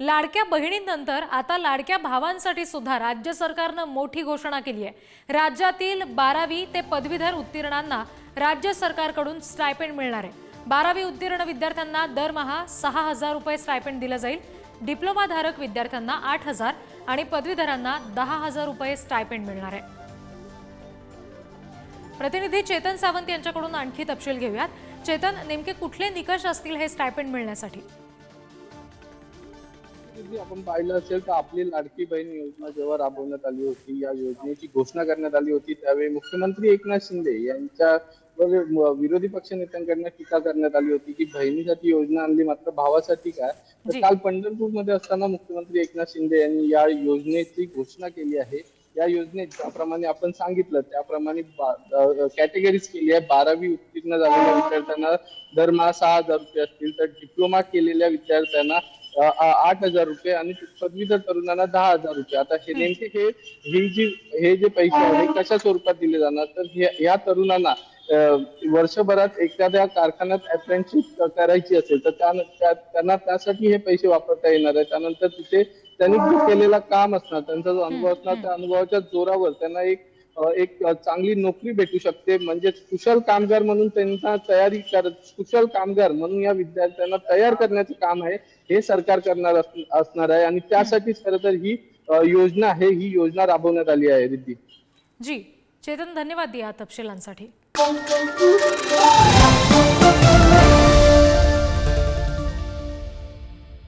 लाडक्या बहिणींनंतर आता लाडक्या भावांसाठी सुद्धा राज्य सरकारनं मोठी घोषणा केली आहे. राज्यातील बारावी ते पदवीधर उत्तीर्णांना राज्य सरकारकडून स्टायपेंड मिळणार आहे. बारावी उत्तीर्ण विद्यार्थ्यांना दरमहा सहा हजार रुपये स्टायपेंड दिलं जाईल. डिप्लोमाधारक विद्यार्थ्यांना आठ हजार आणि पदवीधरांना दहा हजार रुपये स्टायपेंड मिळणार आहे. प्रतिनिधी चेतन सावंत यांच्याकडून आणखी तपशील घेऊयात. चेतन नेमके कुठले निकष असतील हे स्टायपेंड मिळण्यासाठी? पूर्वी आपण पाहिलं असेल तर आपली लाडकी बहीण योजना जेव्हा राबवण्यात आली होती या योजनेची घोषणा करण्यात आली होती त्यावेळी मुख्यमंत्री एकनाथ शिंदे यांच्यावर म- विरोधी पक्ष नेत्यांकडनं टीका करण्यात आली होती की बहिणीसाठी योजना आणली मात्र भावासाठी काय तर. काल पंढरपूरमध्ये असताना मुख्यमंत्री एकनाथ शिंदे यांनी या योजनेची घोषणा केली आहे. या योजनेत ज्याप्रमाणे आपण सांगितलं त्याप्रमाणे कॅटेगरीज केली आहे. बारावी उत्तीर्ण झालेल्या विद्यार्थ्यांना दरमहा सहा हजार रुपये असतील तर डिप्लोमा केलेल्या विद्यार्थ्यांना आठ हजार रुपये आणि पदवीधर तरुणांना दहा हजार रुपये. आता हे नेमके हे ही जी हे जे पैसे आहेत हे कशा स्वरूपात दिले जाणार? तर या तरुणांना वर्षभरात एखाद्या कारखान्यात अप्रेंटिसशिप करायची असेल तर त्या त्या- त्यांना त्यासाठी हे पैसे वापरता येणार आहे त्यानंतर तिथे त्यांनी जो केलेला काम असणार त्यांचा जो अनुभव असणार त्या अनुभवाच्या जोरावर त्यांना एक एक चांगली नोकरी भेटू शकते. म्हणजे कुशल कामगार म्हणून त्यांना तयारी करत कुशल कामगार म्हणून या विद्यार्थ्यांना तयार करण्याचे काम आहे हे सरकार करणार अस- असणार आहे. आणि त्यासाठीच खरं तर ही योजना आहे ही योजना राबवण्यात आली आहे रिद्धी. जी चेतन धन्यवाद या तपशिलांसाठी.